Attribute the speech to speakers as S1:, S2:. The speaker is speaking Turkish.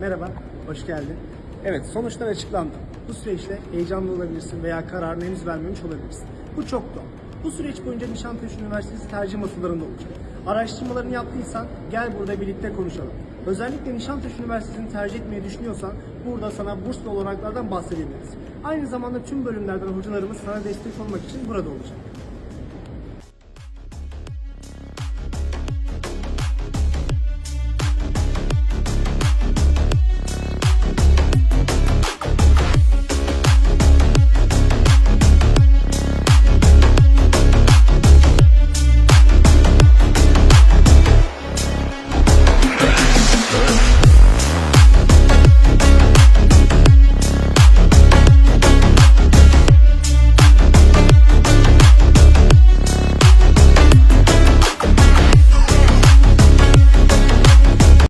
S1: Merhaba, hoş geldin. Evet, sonuçlar açıklandı. Bu süreçte heyecanlı olabilirsin veya kararını henüz vermemiş olabilirsin. Bu çok doğal. Bu süreç boyunca Nişantaşı Üniversitesi tercih masalarında olacak. Araştırmalarını yaptıysan gel burada birlikte konuşalım. Özellikle Nişantaşı Üniversitesi'ni tercih etmeyi düşünüyorsan burada sana burslu olanaklardan bahsedebiliriz. Aynı zamanda tüm bölümlerden hocalarımız sana destek olmak için burada olacak.